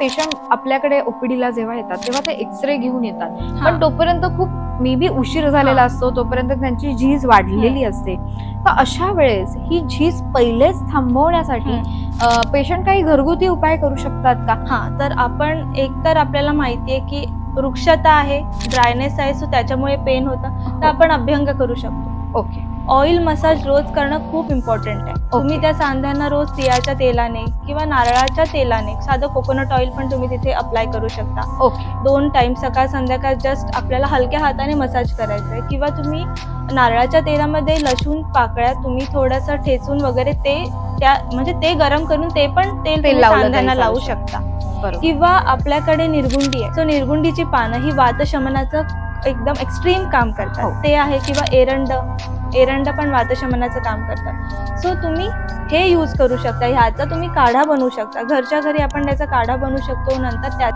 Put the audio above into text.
Patient आपल्याकडे ओपीडीला जेव्हा येतात तेव्हा ते एक्सरे घेऊन येतात. हा. पण तोपर्यंत खूप मे बी उशीर झालेला हा. असतो तोपर्यंत त्यांची झीज वाढलेली असते. तर अशा वेळेस ही झीज पहिलेच थांबवण्यासाठी पेशंट काही घरगुती उपाय करू शकतात का? हा तर आपण एक तर आपल्याला माहितीये की वृक्षता आहे ड्रायनेस आहे सो त्याच्यामुळे पेन होतं. तर आपण अभ्यंग करू शकतो. ओके. ऑइल मसाज रोज करणं खूप इम्पॉर्टंट आहे. तुम्ही त्या सांध्यांना रोज तिळाच्या तेलाने किंवा नारळाच्या तेलाने साधं कोकोनट ऑइल पण तुम्ही तिथे अप्लाय करू शकता. ओके दोन टाइम सकाळ संध्याकाळ जस्ट आपल्याला हलक्या हाताने मसाज करायचं आहे किंवा तुम्ही नारळाच्या तेलामध्ये लसूण पाकळ्या तुम्ही थोडंसं ठेचून वगैरे ते त्या म्हणजे ते गरम करून ते पण तेल सांध्यांना लावू शकतं. किंवा आपल्याकडे निर्गुंडी आहे. सो निर्गुंडीची पानं ही वातशमनाचं एकदम एक्स्ट्रीम काम हो. करतात ते आहे किंवा एरंड. एरंडा पण वातशमनाचं काम करतात. सो तुम्ही हे यूज करू शकता. ह्याचा तुम्ही काढा बनवू शकता. घरच्या घरी आपण त्याचा काढा बनवू शकतो नंतर त्यात